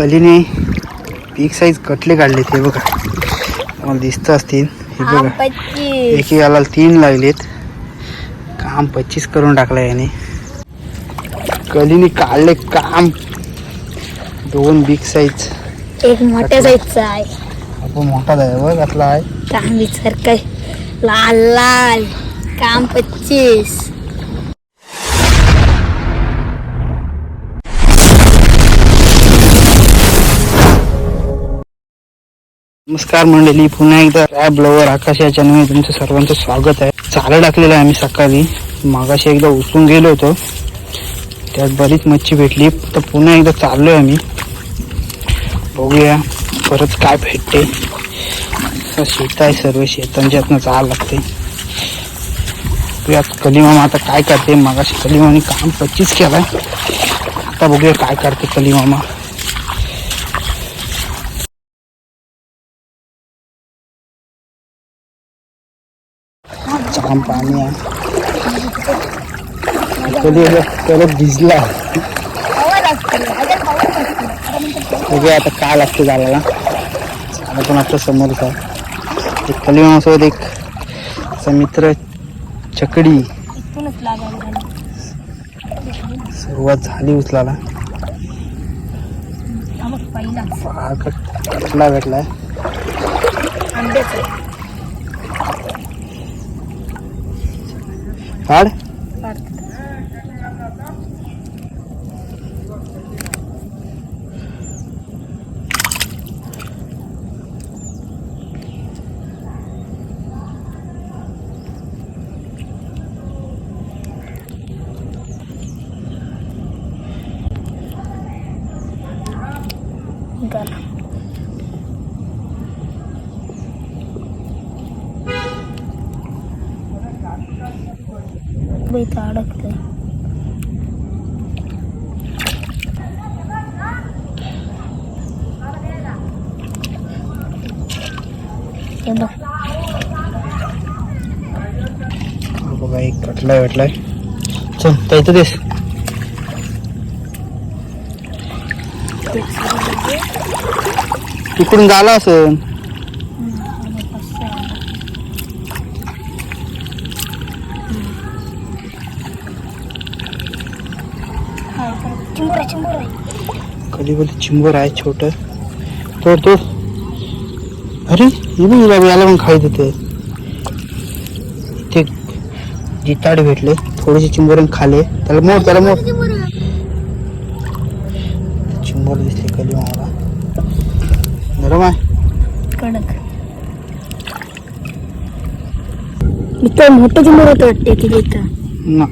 कलीने big size कटले काढले ते बघा. तुम्हाला दिसत असतील. हे बघा. एकी याला तीन लागलेत. काम पच्चीस करून टाकलं याने. कलीने काढले काम. दोन बिग साईज एक मोठ्या साईजचा आहे. आपण मोठा आहे बघ असला आहे. काम विचार काय लाल लाल. काम पच्चीस. नमस्कार मंडळी पुन्हा एकदा रॅब लवर आकाश या चॅनलमध्ये तुमचं सर्वांचं स्वागत आहे. चालं टाकलेलं आहे आम्ही सकाळी. मागाशी एकदा उचलून गेलो होतो. त्यात बरीच मच्छी भेटली. तर पुन्हा एकदा चाललोय आम्ही. बघूया परत काय भेटते. असं शेत आहे सर्व. शेतांच्या हातनं जायला लागते. बघूया कलिमामा आता काय करते. मागाशी कलिमाने काम पच्चीस केलाय. आता बघूया काय करते कलिमामा छान पाणी आहे. कधी एकदा परत भिजला? बघूया आता काय लागतं झाला झाला पण आपल्या समोरच एक कलिमासोबत एक मित्र चकडी सुरुवात झाली उचलाला कट- कटला भेटलाय. কার্ড इथं अडकतंय चलो. बघा एक कटला भेटलाय चल त्याचं दिस. तिकडून झाला असं कधी कधी चिंबर आहे छोट. तोड तोड अरे हे बघ हिला याला पण खाई देते. इथे जिताडे भेटले थोडेसे चिंबर खाले. त्याला मोड त्याला मोड. चिंबर दिसले कधी मला. गरम आहे. कडक इथं मोठं चिंबोर होतं वाटते की इथं ना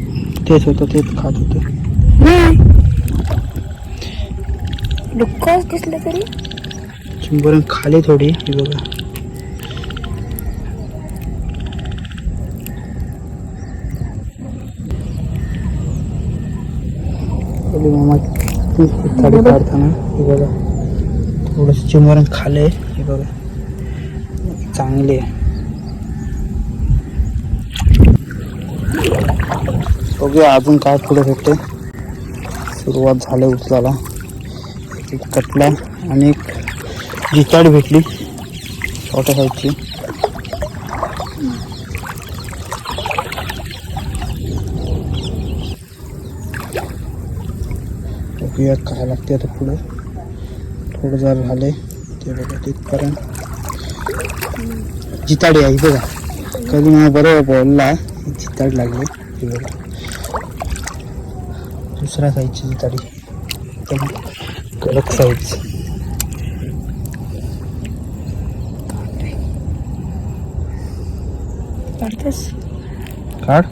तेच होतं तेच खात होते. डुक्कच दिसलं तरी? चिंबर खाले थोडी हे बघा. मामा साडी काढताना हे बघा. थोडस खाले हे बघा. चांगले. बघूया अजून काय पुढे भेटते. सुरुवात झाली उचलाला एक कटला आणि एक जिताड भेटली छोट्या साईजची. बघूया काय लागते आता पुढे. थोडं जर झाले ते बघा तिथपर्यंत. जिताडी आहे बघा. कधी मला बरोबर बोलला जिताड लागले. हे बघा. दुसऱ्या साईजची जिताडी एकदम कडक साईज काढतेस काढ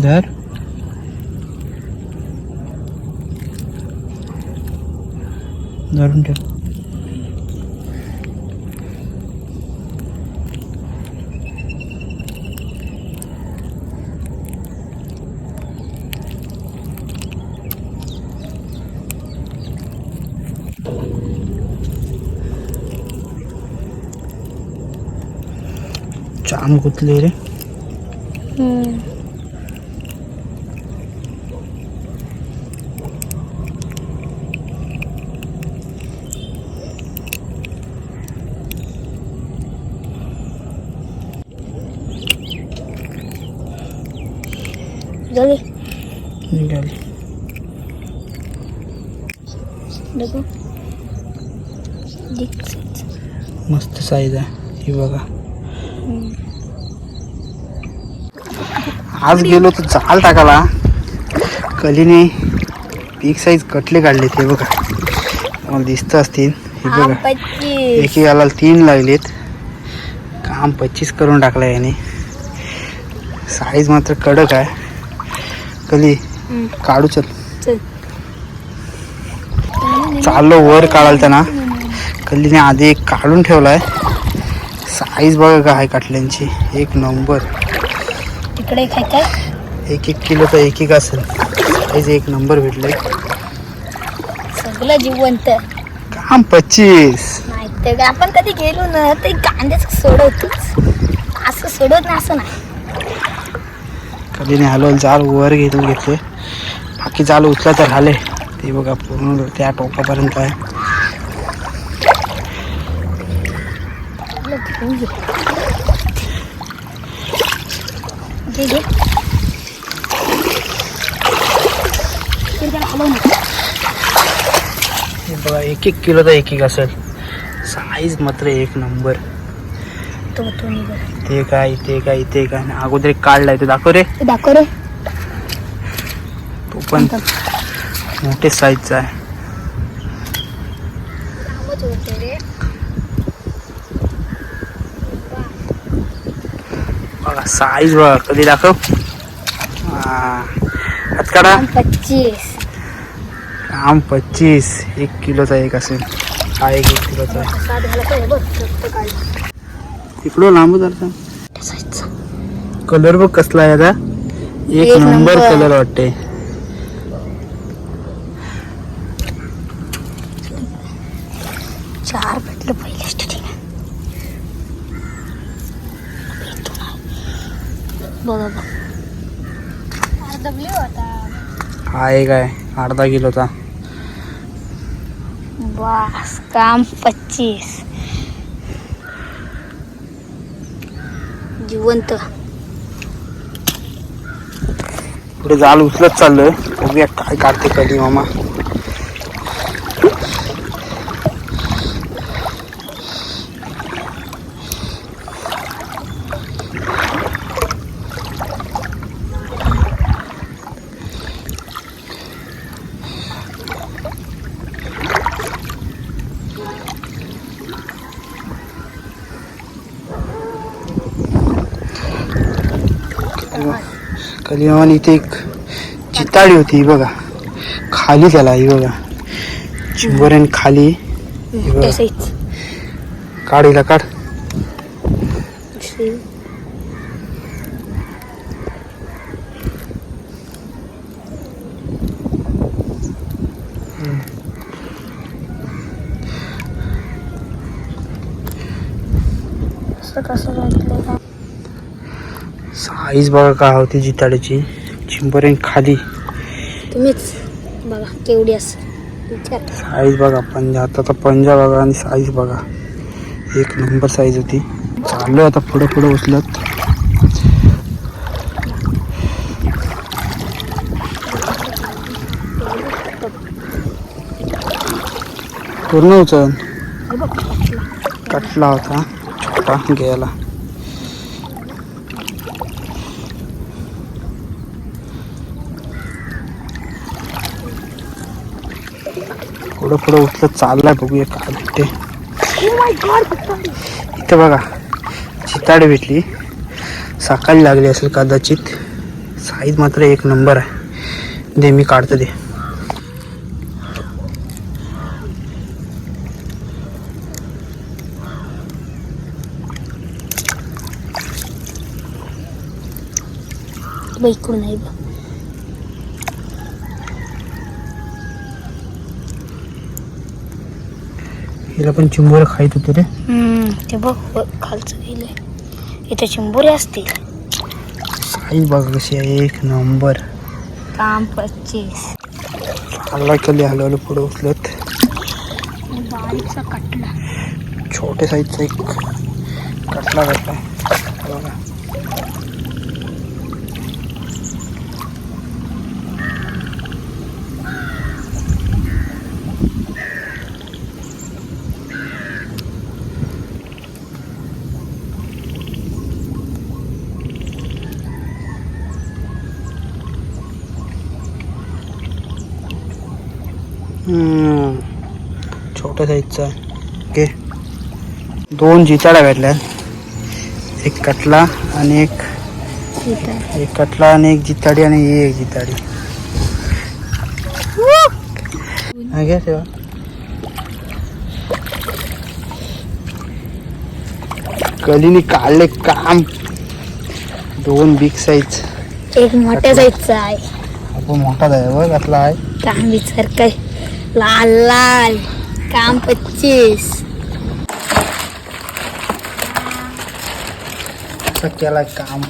धर धरून ठेव जाम गुतले रे हम्म. जाऊ दे निघाली देखो दिख मस्त साईज आहे ही बघा आज गेलो तर जाल टाकाला कलीने बिग साईज कटले काढले ते बघा. मला दिसत असतील. हे बघा. एकी गाला तीन लागलेत. काम पच्चीस करून टाकलं याने. साईज मात्र कडक आहे. कली. काढू चल. चल. चाललो वर काढाल त्यांना. कल्लीने आधी एक काढून ठेवलाय. साईज बघा काय काटल्यांची. एक नंबर तिकडे काय काय एक एक किलोचा एक एक असेल. एक नंबर भेटले. सगळं जिवंत. काम पच्चीस. नाही तर काय आपण कधी गेलो ना ते कांद्याच सोडवतोच. असं सोडवत नाही असं नाही. कधीने हलवल जाल वर घेतलं घेतले. बाकी जाल उचला तर झाले ते बघा पूर्ण त्या टोकापर्यंत आहे. आपलं घेऊन. घे, घे. ना. बघा एक एक किलोचा एक एक असेल. साईज मात्र एक नंबर तो तो काय ते काय ते काय आणि अगोदर एक काढलाय ते दाखव रे. ते दाखव रे. तो पण मोठे साईजचा आहे. बघा साईज बघा कधी दाखव. काढा. पच्चीस. आम पच्चीस. एक किलोचा एक असेल. हा एक एक किलोचा. तिकडं लांब झालं. कलर बघ कसला आहे आता. एक नंबर. कलर वाटते चार भेटलं पहिल्या स्टार्टिंग बघा बघ अर्धा आता. हा एक आहे अर्धा किलोचा. बस काम पच्चीस. जिवंत. पुढे जाल उचलत चाललोय. बघूया काय काढते कधी मामा. कधी मामाने इथे एक चिताडी होती ही बघा. खाली त्याला ही बघा. चिंबोऱ्याने खाली बघ. तसेच. काढ. हिला काढ असं कसं वाटलं का? साईज बघा काय होती जिताड्याची चिंबोऱ्याने खाली. तुम्हीच बघा केवढी असं साईज बघा पंजा. हाताचा पंजा बघा आणि साईज बघा. एक नंबर साईज होती. चाललोय आता पुढे पुढे उचलत. पूर्ण उचल. कटला होता. छोटा गेला. पुढं थोडं उठलं चाललाय बघूया काय भेटते इथं बघा चिताड भेटली. सकाळी लागली असेल कदाचित. साईज मात्र एक नंबर आहे. दे मी काढतो दे. इकडून नाही हिला पण चिंबोर खाईत होते रे. ते बघ खालचं गेलंय. इथे चिंबोरी असतील. साईज बघा कशी आहे एक नंबर. काम पच्चीस. हलवा केली हलवलं पुढे उचलत. कटला. छोटे साईजचा एक कटला कटला बघा. छोट्या साईजचा ओके. दोन जिताड्या भेटल्या एक कटला आणि एक एक कटला आणि एक जिताडी आणि ही एक जिताडी. घ्या तेव्हा कलीने काढले काम. दोन बिग साईज एक मोठ्या साईजचा आहे. आपण मोठा आहे बघ कसला आहे. काम विचार काय लाल लाल काम पच्चीस असा केला काम